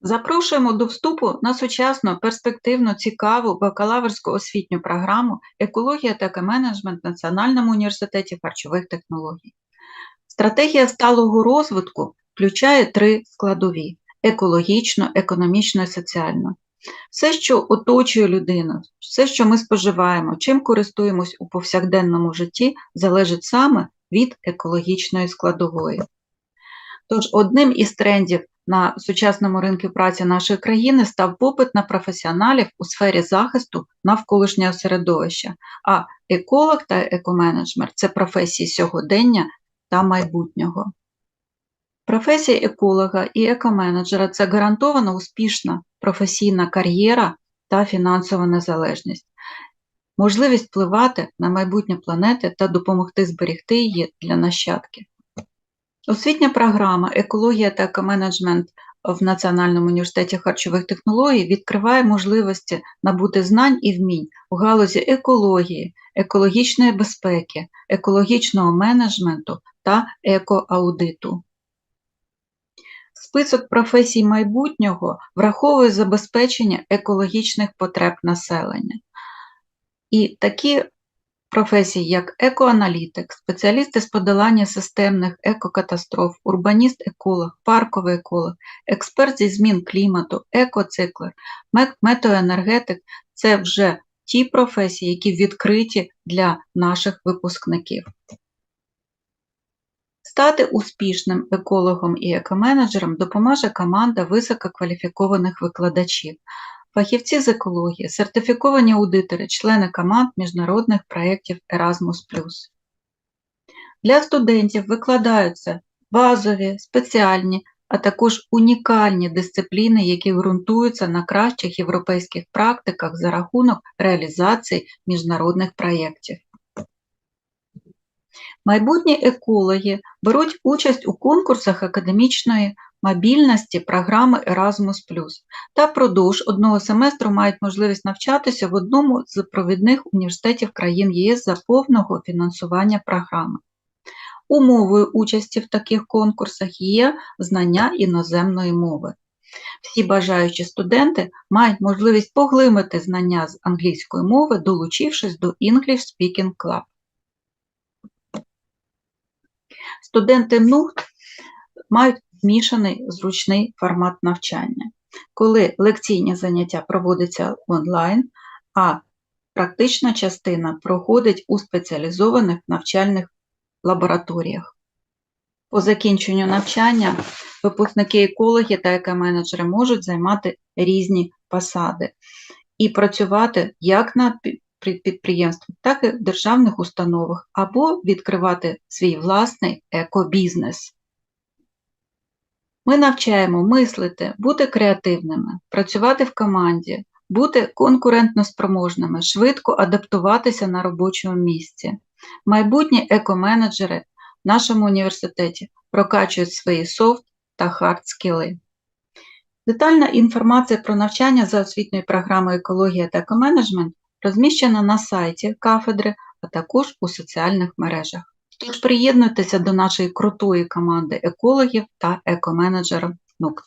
Запрошуємо до вступу на сучасну, перспективну, цікаву бакалаврську освітню програму Екологія та екоменеджмент в Національному університеті харчових технологій. Стратегія сталого розвитку включає три складові: екологічну, економічну і соціальну. Все, що оточує людину, все, що ми споживаємо, чим користуємось у повсякденному житті, залежить саме від екологічної складової. Тож одним із трендів на сучасному ринку праці нашої країни став попит на професіоналів у сфері захисту навколишнього середовища, а еколог та екоменеджмент це професії сьогодення та майбутнього. Професія еколога і екоменеджера це гарантовано успішна професійна кар'єра та фінансова незалежність, можливість впливати на майбутнє планети та допомогти зберегти її для нащадків. Освітня програма Екологія та екоменеджмент в Національному університеті харчових технологій відкриває можливості набути знань і вмінь у галузі екології, екологічної безпеки, екологічного менеджменту та екоаудиту. Список професій майбутнього враховує забезпечення екологічних потреб населення. І такі професії, як екоаналітик, спеціалісти з подолання системних екокатастроф, урбаніст-еколог, парковий еколог, експерт зі змін клімату, екоциклер, метеоенергетик це вже ті професії, які відкриті для наших випускників. Стати успішним екологом і екоменеджером допоможе команда висококваліфікованих викладачів, фахівці з екології, сертифіковані аудитори, члени команд міжнародних проєктів Erasmus. Для студентів викладаються базові, спеціальні, а також унікальні дисципліни, які ґрунтуються на кращих європейських практиках за рахунок реалізації міжнародних проєктів. Майбутні екологи беруть участь у конкурсах академічної мобільності програми Erasmus та впродовж одного семестру мають можливість навчатися в одному з провідних університетів країн ЄС за повного фінансування програми. Умовою участі в таких конкурсах є знання іноземної мови. Всі бажаючі студенти мають можливість поглибити знання з англійської мови, долучившись до English Speaking Club. Студенти НУХТ мають змішаний зручний формат навчання, коли лекційні заняття проводяться онлайн, а практична частина проходить у спеціалізованих навчальних лабораторіях. По закінченню навчання випускники екологи та екоменеджери можуть займати різні посади і працювати як на підприємствах, так і в державних установах, або відкривати свій власний екобізнес. Ми навчаємо мислити, бути креативними, працювати в команді, бути конкурентноспроможними, швидко адаптуватися на робочому місці. Майбутні екоменеджери в нашому університеті прокачують свої софт та хард скіли. Детальна інформація про навчання за освітньою програмою екологія та екоменеджмент розміщена на сайті кафедри, а також у соціальних мережах. Тож приєднуйтеся до нашої крутої команди екологів та екоменеджерів НУКТ.